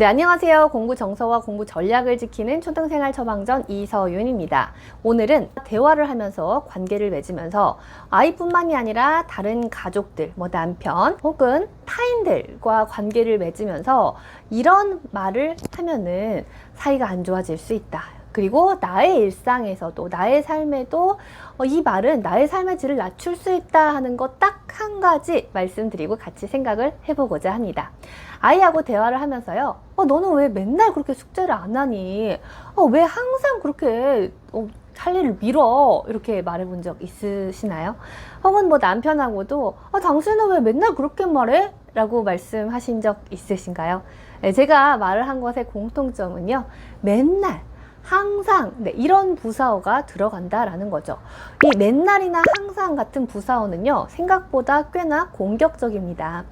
네, 안녕하세요. 공부 정서와 공부 전략을 지키는 초등생활 처방전 이서윤입니다. 오늘은 대화를 하면서 관계를 맺으면서 아이뿐만이 아니라 다른 가족들, 뭐 남편 혹은 타인들과 관계를 맺으면서 이런 말을 하면은 사이가 안 좋아질 수 있다. 그리고 나의 일상에서도 나의 삶에도 어, 이 말은 나의 삶의 질을 낮출 수 있다 하는 것 딱 한 가지 말씀드리고 같이 생각을 해보고자 합니다. 아이하고 대화를 하면서요. 어, 너는 왜 맨날 그렇게 숙제를 안 하니? 어, 왜 항상 그렇게 어, 할 일을 미뤄? 이렇게 말해본 적 있으시나요? 혹은 뭐 남편하고도 아, 당신은 왜 맨날 그렇게 말해? 라고 말씀하신 적 있으신가요? 네, 제가 말을 한 것의 공통점은요. 맨날 항상 네, 이런 부사어가 들어간다라는 거죠. 이 맨날이나 항상 같은 부사어는요 생각보다 꽤나 공격적입니다.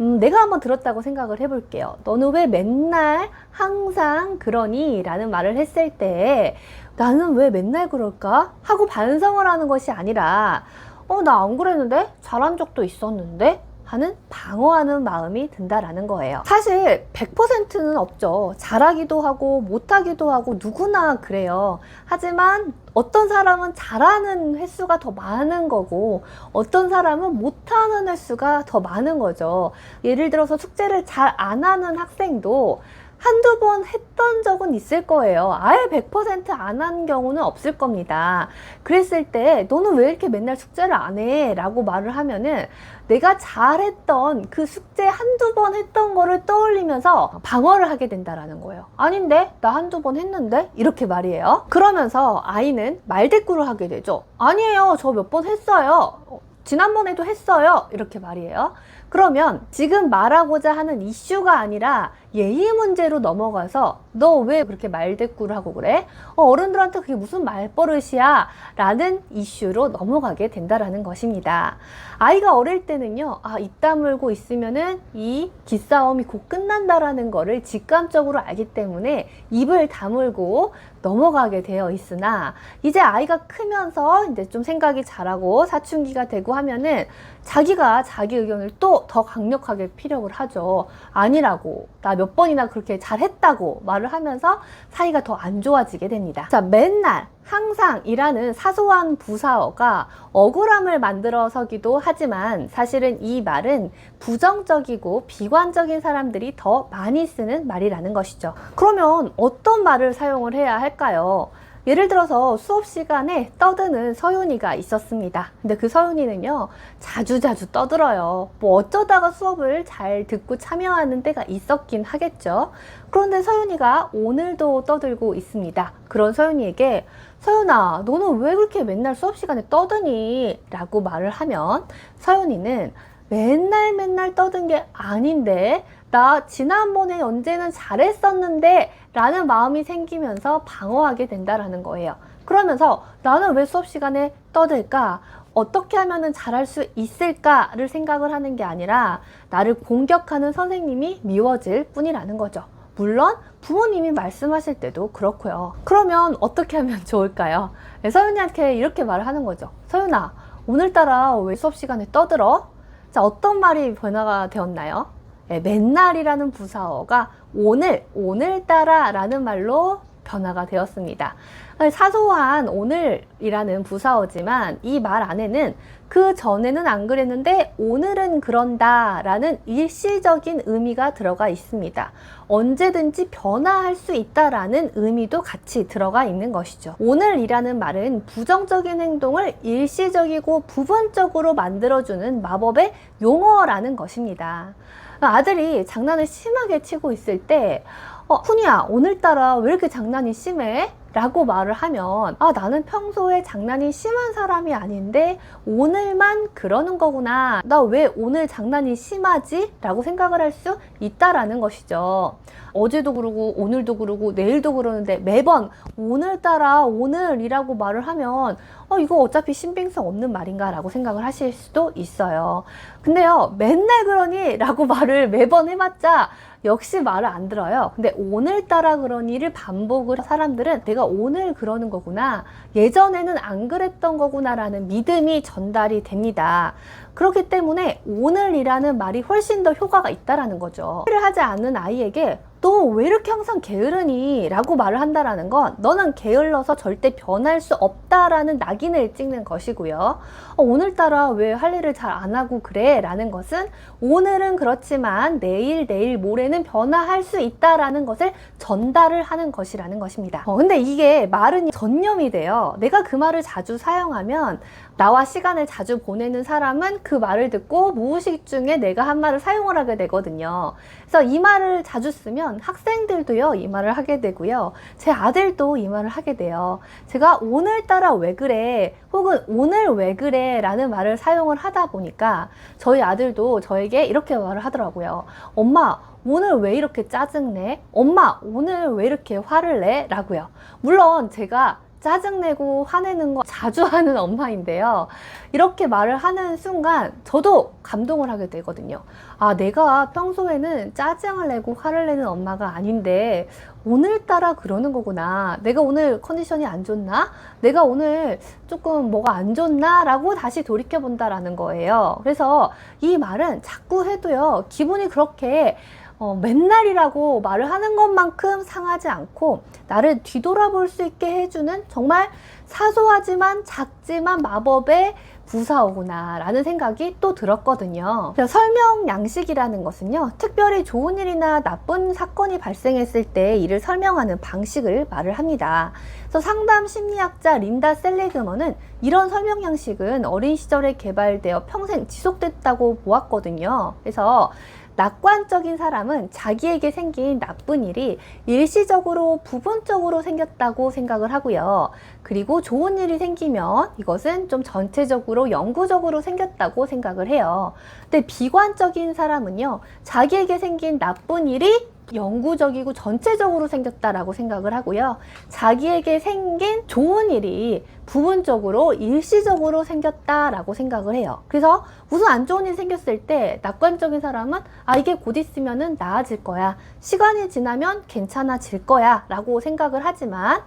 음, 내가 한번 들었다고 생각을 해볼게요. 너는 왜 맨날 항상 그러니? 라는 말을 했을 때 나는 왜 맨날 그럴까? 하고 반성을 하는 것이 아니라 어, 나 안 그랬는데? 잘한 적도 있었는데? 하는 방어하는 마음이 든다라는 거예요. 사실 100%는 없죠. 잘하기도 하고 못하기도 하고 누구나 그래요. 하지만 어떤 사람은 잘하는 횟수가 더 많은 거고 어떤 사람은 못하는 횟수가 더 많은 거죠. 예를 들어서 숙제를 잘 안 하는 학생도 한두 번 했던 적은 있을 거예요. 아예 100%안 한 경우는 없을 겁니다. 그랬을 때 너는 왜 이렇게 맨날 숙제를 안 해? 라고 말을 하면은 내가 잘했던 그 숙제 한두 번 했던 거를 떠올리면서 방어를 하게 된다라는 거예요. 아닌데? 나 한두 번 했는데? 이렇게 말이에요. 그러면서 아이는 말대꾸를 하게 되죠. 아니에요. 저 몇 번 했어요. 어, 지난번에도 했어요. 이렇게 말이에요. 그러면 지금 말하고자 하는 이슈가 아니라 예의 문제로 넘어가서 너 왜 그렇게 말대꾸를 하고 그래? 어, 어른들한테 그게 무슨 말버릇이야? 라는 이슈로 넘어가게 된다라는 것입니다. 아이가 어릴 때는요, 아, 입 다물고 있으면은 이 기싸움이 곧 끝난다라는 거를 직감적으로 알기 때문에 입을 다물고 넘어가게 되어 있으나 이제 아이가 크면서 이제 좀 생각이 자라고 사춘기가 되고 하면은 자기가 자기 의견을 또 더 강력하게 피력을 하죠. 아니라고. 나몇 번이나 그렇게 잘했다고 말을 하면서 사이가 더 안 좋아지게 됩니다. 자, 맨날 항상 이라는 사소한 부사어가 억울함을 만들어서기도 하지만 사실은 이 말은 부정적이고 비관적인 사람들이 더 많이 쓰는 말이라는 것이죠. 그러면 어떤 말을 사용을 해야 할까요? 예를 들어서 수업 시간에 떠드는 서윤이가 있었습니다. 근데 그 서윤이는요, 자주 자주 떠들어요. 뭐 어쩌다가 수업을 잘 듣고 참여하는 때가 있었긴 하겠죠. 그런데 서윤이가 오늘도 떠들고 있습니다. 그런 서윤이에게 서윤아, 너는 왜 그렇게 맨날 수업 시간에 떠드니? 라고 말을 하면 서윤이는 맨날 맨날 떠든 게 아닌데 나 지난번에 언제는 잘했었는데 라는 마음이 생기면서 방어하게 된다라는 거예요. 그러면서 나는 왜 수업 시간에 떠들까? 어떻게 하면 잘할 수 있을까를 생각을 하는 게 아니라 나를 공격하는 선생님이 미워질 뿐이라는 거죠. 물론 부모님이 말씀하실 때도 그렇고요. 그러면 어떻게 하면 좋을까요? 네, 서윤이한테 이렇게 말을 하는 거죠. 서윤아, 오늘따라 왜 수업 시간에 떠들어? 자, 어떤 말이 변화가 되었나요? 네, 맨날이라는 부사어가 오늘, 오늘따라 라는 말로 변화가 되었습니다. 사소한 오늘이라는 부사어지만 이 말 안에는 그 전에는 안 그랬는데 오늘은 그런다 라는 일시적인 의미가 들어가 있습니다. 언제든지 변화할 수 있다라는 의미도 같이 들어가 있는 것이죠. 오늘이라는 말은 부정적인 행동을 일시적이고 부분적으로 만들어주는 마법의 용어라는 것입니다. 아들이 장난을 심하게 치고 있을 때 어, 훈이야, 오늘따라 왜 이렇게 장난이 심해? 라고 말을 하면 아 나는 평소에 장난이 심한 사람이 아닌데 오늘만 그러는 거구나. 나 왜 오늘 장난이 심하지? 라고 생각을 할 수 있다라는 것이죠. 어제도 그러고 오늘도 그러고 내일도 그러는데 매번 오늘따라 오늘이라고 말을 하면 어 이거 어차피 신빙성 없는 말인가? 라고 생각을 하실 수도 있어요. 근데요 맨날 그러니? 라고 말을 매번 해봤자 역시 말을 안 들어요. 근데 오늘따라 그러니를 반복을 사람들은 내가 오늘 그러는 거구나. 예전에는 안 그랬던 거구나라는 믿음이 전달이 됩니다. 그렇기 때문에 오늘이라는 말이 훨씬 더 효과가 있다라는 거죠. 일을 하지 않는 아이에게 너왜 이렇게 항상 게으르니? 라고 말을 한다라는 건 너는 게을러서 절대 변할 수 없다라는 낙인을 찍는 것이고요. 어, 오늘따라 왜 할 일을 잘 안 하고 그래? 라는 것은 오늘은 그렇지만 내일, 내일, 모레는 변화할 수 있다라는 것을 전달을 하는 것이라는 것입니다. 어, 근데 이게 말은 전념이 돼요. 내가 그 말을 자주 사용하면 나와 시간을 자주 보내는 사람은 그 말을 듣고 무의식 중에 내가 한 말을 사용을 하게 되거든요. 그래서 이 말을 자주 쓰면 학생들도요, 이 말을 하게 되고요. 제 아들도 이 말을 하게 돼요. 제가 오늘따라 왜 그래? 혹은 오늘 왜 그래? 라는 말을 사용을 하다 보니까 저희 아들도 저에게 이렇게 말을 하더라고요. 엄마, 오늘 왜 이렇게 짜증내? 엄마, 오늘 왜 이렇게 화를 내? 라고요. 물론 제가 짜증내고 화내는 거 자주 하는 엄마인데요. 이렇게 말을 하는 순간 저도 감동을 하게 되거든요. 아, 내가 평소에는 짜증을 내고 화를 내는 엄마가 아닌데 오늘따라 그러는 거구나. 내가 오늘 컨디션이 안 좋나? 내가 오늘 조금 뭐가 안 좋나? 라고 다시 돌이켜 본다라는 거예요. 그래서 이 말은 자꾸 해도요, 기분이 그렇게 어, 맨날이라고 말을 하는 것만큼 상하지 않고 나를 뒤돌아볼 수 있게 해주는 정말 사소하지만 작지만 마법의 부사어구나 라는 생각이 또 들었거든요. 설명 양식이라는 것은요, 특별히 좋은 일이나 나쁜 사건이 발생했을 때 이를 설명하는 방식을 말을 합니다. 그래서 상담 심리학자 린다 셀레그먼은 이런 설명 양식은 어린 시절에 개발되어 평생 지속됐다고 보았거든요. 그래서 낙관적인 사람은 자기에게 생긴 나쁜 일이 일시적으로 부분적으로 생겼다고 생각을 하고요. 그리고 좋은 일이 생기면 이것은 좀 전체적으로 영구적으로 생겼다고 생각을 해요. 근데 비관적인 사람은요, 자기에게 생긴 나쁜 일이 영구적이고 전체적으로 생겼다라고 생각을 하고요. 자기에게 생긴 좋은 일이 부분적으로 일시적으로 생겼다라고 생각을 해요. 그래서 무슨 안 좋은 일이 생겼을 때 낙관적인 사람은 아 이게 곧 있으면은 나아질 거야. 시간이 지나면 괜찮아질 거야 라고 생각을 하지만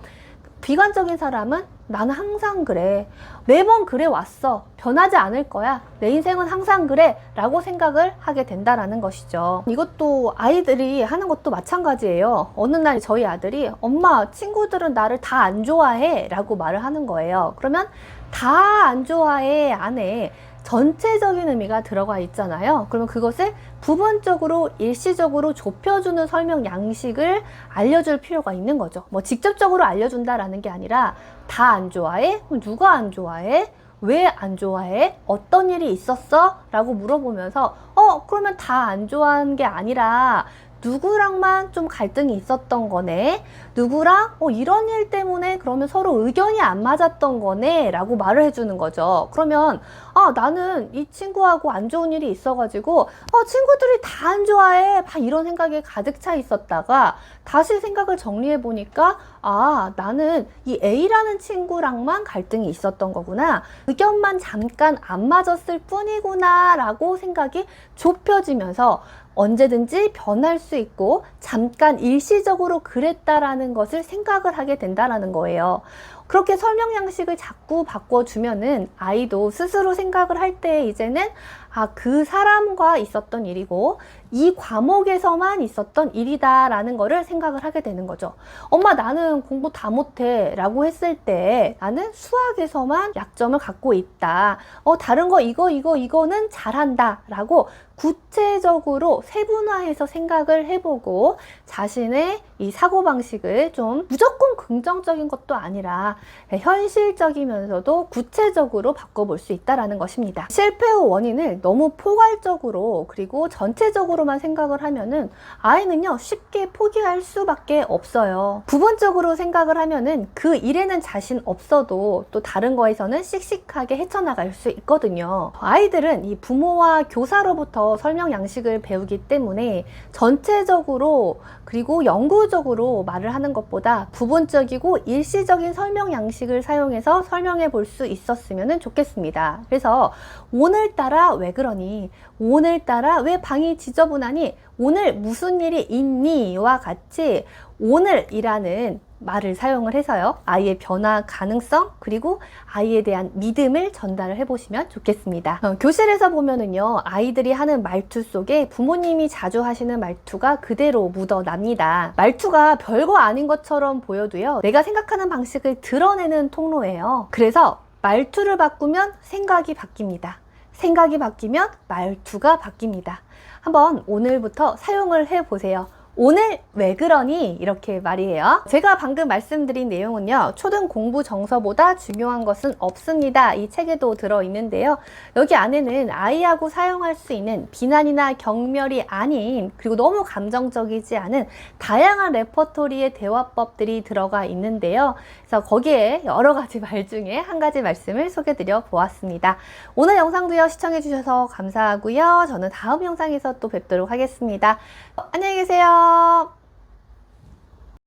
비관적인 사람은 나는 항상 그래. 매번 그래 왔어. 변하지 않을 거야. 내 인생은 항상 그래. 라고 생각을 하게 된다라는 것이죠. 이것도 아이들이 하는 것도 마찬가지예요. 어느 날 저희 아들이 엄마, 친구들은 나를 다 안 좋아해. 라고 말을 하는 거예요. 그러면 다 안 좋아해 안에 전체적인 의미가 들어가 있잖아요. 그러면 그것을 부분적으로 일시적으로 좁혀주는 설명 양식을 알려줄 필요가 있는 거죠. 뭐 직접적으로 알려준다라는 게 아니라 다 안 좋아해? 그럼 누가 안 좋아해? 왜 안 좋아해? 어떤 일이 있었어? 라고 물어보면서 어 그러면 다 안 좋아하는 게 아니라 누구랑만 좀 갈등이 있었던 거네. 누구랑 어, 이런 일 때문에 그러면 서로 의견이 안 맞았던 거네. 라고 말을 해주는 거죠. 그러면 아, 나는 이 친구하고 안 좋은 일이 있어가지고 어, 친구들이 다 안 좋아해. 막 이런 생각에 가득 차 있었다가 다시 생각을 정리해 보니까 아, 나는 이 A라는 친구랑만 갈등이 있었던 거구나. 의견만 잠깐 안 맞았을 뿐이구나. 라고 생각이 좁혀지면서 언제든지 변할 수 있고 잠깐 일시적으로 그랬다라는 것을 생각을 하게 된다라는 거예요. 그렇게 설명 양식을 자꾸 바꿔주면은 아이도 스스로 생각을 할 때 이제는 아, 그 사람과 있었던 일이고 이 과목에서만 있었던 일이다라는 거를 생각을 하게 되는 거죠. 엄마 나는 공부 다 못해 라고 했을 때 나는 수학에서만 약점을 갖고 있다. 어, 다른 거 이거 이거 이거는 잘한다 라고 구체적으로 세분화해서 생각을 해보고 자신의 이 사고방식을 좀 무조건 긍정적인 것도 아니라 현실적이면서도 구체적으로 바꿔볼 수 있다라는 것입니다. 실패의 원인을 너무 포괄적으로 그리고 전체적으로만 생각을 하면은 아이는요 쉽게 포기할 수밖에 없어요. 부분적으로 생각을 하면은 그 일에는 자신 없어도 또 다른 거에서는 씩씩하게 헤쳐나갈 수 있거든요. 아이들은 이 부모와 교사로부터 설명 양식을 배우기 때문에 전체적으로 그리고 영구적으로 말을 하는 것보다 부분적이고 일시적인 설명 양식을 사용해서 설명해 볼 수 있었으면 좋겠습니다. 그래서 오늘따라 왜 그러니? 오늘따라 왜 방이 지저분 지저분하니 오늘 무슨 일이 있니?와 같이 오늘이라는 말을 사용을 해서요. 아이의 변화 가능성 그리고 아이에 대한 믿음을 전달을 해보시면 좋겠습니다. 어, 교실에서 보면은요 아이들이 하는 말투 속에 부모님이 자주 하시는 말투가 그대로 묻어납니다. 말투가 별거 아닌 것처럼 보여도요 내가 생각하는 방식을 드러내는 통로예요. 그래서 말투를 바꾸면 생각이 바뀝니다. 생각이 바뀌면 말투가 바뀝니다. 한번 오늘부터 사용을 해 보세요. 오늘 왜 그러니? 이렇게 말이에요. 제가 방금 말씀드린 내용은요, 초등 공부 정서보다 중요한 것은 없습니다. 이 책에도 들어있는데요. 여기 안에는 아이하고 사용할 수 있는 비난이나 경멸이 아닌, 그리고 너무 감정적이지 않은 다양한 레퍼토리의 대화법들이 들어가 있는데요. 그래서 거기에 여러 가지 말 중에 한 가지 말씀을 소개해 드려 보았습니다. 오늘 영상도요, 시청해 주셔서 감사하고요. 저는 다음 영상에서 또 뵙도록 하겠습니다. 어, 안녕히 계세요. し